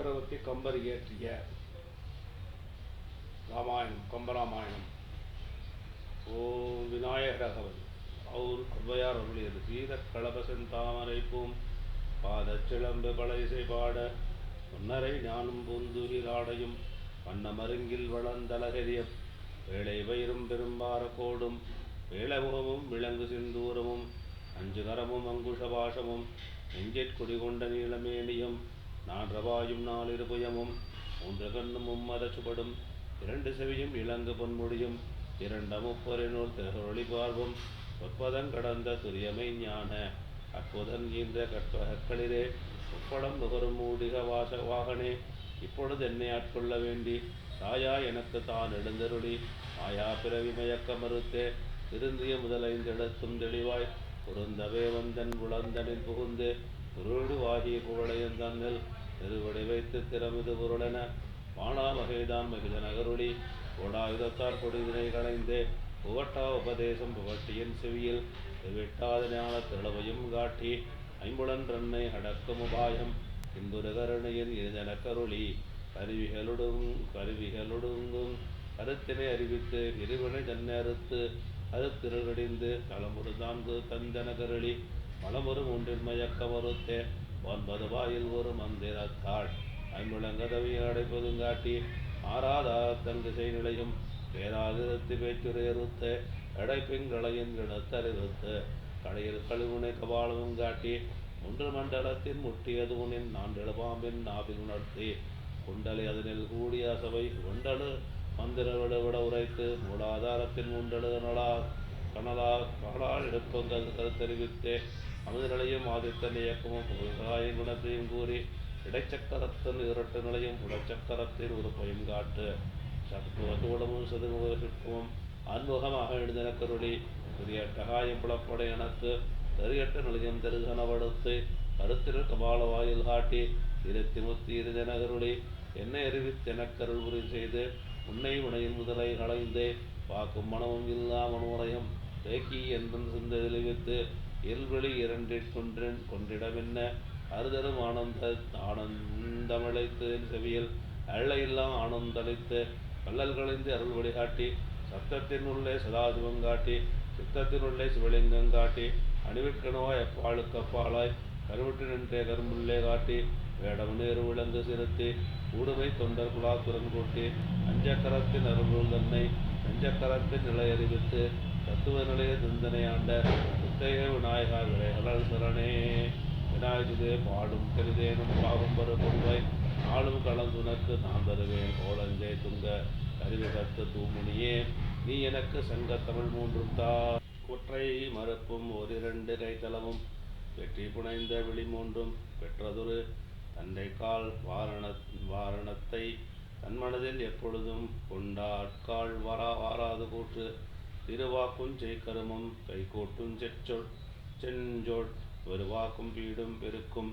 சக்கரவர்த்தி கம்பர் இயற்றிய ராமாயணம் கம்பராமாயணம் ஓம் விநாயகரகவன். அவர் ஔவையார் அருளியது. சீத கலபசன் தாமரை பூம் பாதச்சிலம்பு பழைசை பாட முன்னரை ஞானும் பூந்துகிராடையும் வண்ண மருங்கில் வளந்தலகரிய வேளை வயிறும் பெரும்பார கோடும் வேளமுகமும் விலங்கு சிந்தூரமும் அஞ்சு கரமும் அங்குஷ பாஷமும் நெஞ்சிற் குடிகொண்ட நீளமேனியும் நான்றவாயும் நாலிருபுயமும் மூன்று கண்ணும் மும்மத இரண்டு செவியும் இளங்கு பொன்முடியும் இரண்ட முப்பரினுள் திரொளி பார்வும் ஒற்பதங் கடந்த துரியமை ஞான அற்புதன் ஈன்ற கற்பகக்களிரே உப்படம் நுகரும் மூடிக வாச வாகனே இப்பொழுது என்னை ஆட்கொள்ள வேண்டி தாயா எனக்கு தான் எழுந்தருளி ஆயா பிறவி மயக்க மறுத்தே திருந்திய முதலைந்தெடுத்தும் தெளிவாய் பொருந்தவே வந்தன் உளந்தனில் புகுந்து குருடுவாகிய புகழையும் தன்னில் திருவடி வைத்து திறமிது பொருளென வானா வகைதான் மகிழ நகருளி கோடாயுதத்தார் கொடிவினை களைந்தே புகட்டா உபதேசம் புகட்டியின் செவியில் விட்டாத ஞான தெளவையும் காட்டி ஐம்புலன் ரன்னை அடக்கும் உபாயம் இன்புரு இருந்தன கருளி கருவிகளுடும் கருவிகளுடுங்கும் கருத்தினை அறிவித்து இருவினை தன்னை அறுத்து அது திருகடிந்து களமுறு நான்கு தந்தன கருளி மலமரும் ஒன்றில் மயக்க மறுத்தே ஒன்பது வாயில் ஒரு மந்திரத்தாள். ஐம்புலங்கதவி அடைப்பதும் காட்டி ஆறாதா தங்கு செய்நிலையும் பேராதிருத்தி பேச்சுரையறுத்த எடைப்பிங்களையின் கிணத்தறிவித்து கடையில் கழிவுனை கபாலமும் காட்டி ஒன்று மண்டலத்தின் முட்டியது உனின் நான்கு பாம்பின் நாவில் உணர்த்தி. குண்டலை அதனில் கூடிய சபை கொண்டலு மந்திர விட விட உரைத்து மூலாதாரத்தின் முண்டலு நலா கனலா காலால் எடுப்பங்கள் கருத்தறிவித்தே அமுதநிலையும் ஆதித்தன் இயக்கமும் புகழ்களாயின் குணத்தையும் கூறி இடைச்சக்கரத்தின் இரட்டு நிலையும் உடச்சக்கரத்தின் உறுப்பையும் காட்டு. சத்துவத்தோடமும் சதுமுக அன்முகமாக எழுந்தன கருளி பெரிய டகாயம் புலப்பட எனக்கு தெரியட்ட நிலையம் தெருகனவடுத்து கருத்திரு கபால வாயில் காட்டி இருத்தி முத்தி இருதென கருளி என்னை அறிவித்தெனக்கருள் உறுதி செய்து உன்னை உனையின் முதலை களைந்து வாக்கும் மனமும் இல்லா மனோரயம். தேக்கி என்றும் சிந்த தெளிவித்து இல்வெளி இரண்டிற் கொன்றிடமென்ன அறுதரும் ஆனந்த ஆனந்தமழைத்து செவியில் அள்ளையெல்லாம் ஆனந்தளித்து கல்லல் கலைந்து அருள் வழிகாட்டி சத்தத்தின் உள்ளே சதாசிவம் காட்டி சித்தத்தினுள்ளே சிவலிங்கம் காட்டி அணிவிற்கனவாய் அப்பாளுக்கு அப்பாலாய் கருவிட்டு நின்றே கரும்புள்ளே காட்டி வேடம் நேரு விளங்கு சிறுத்தி ஊடுமை தொண்டர் குலாத்துரன் கூட்டி அஞ்சக்கரத்தின் அருள் தன்னை நெஞ்சக்கரத்தின் நிலை அறிவித்து தத்துவ நிலைய சிந்தனை ஆண்ட விநாயகா விரைகளால் சரணே விநாயகதே பாடும் கருதேனும் பாவம் பெற பொருவாய் நாளும் கலந்துனக்கு நான் தருவேன் கோலஞ்சே துங்க கருவி கத்து தூமுனியே. நீ எனக்கு சங்க தமிழ் மூன்றும் தா. குற்றை மறுப்பும் ஓரிரண்டு கைத்தளமும் வெற்றி புனைந்த விழி மூன்றும் பெற்றதொரு தந்தை கால் வாரண வாரணத்தை தன் மனதில் எப்பொழுதும் கொண்டாட்கால் வரா வாராது கூற்று திருவாக்கும் செய்கருமம் கைகோட்டும் செச்சொல் செஞ்சொல் வருவாக்கும் பீடும் பெருக்கும்.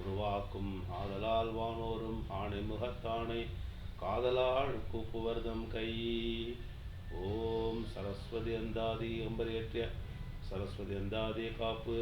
உருவாக்கும் ஆதலால் வானோரும் ஆணை முகத்தானை காதலால் கூப்புவர்தம் கை. ஓம் சரஸ்வதி அந்தாதி அம்பரியற்ற சரஸ்வதி அந்தாதி காப்பு.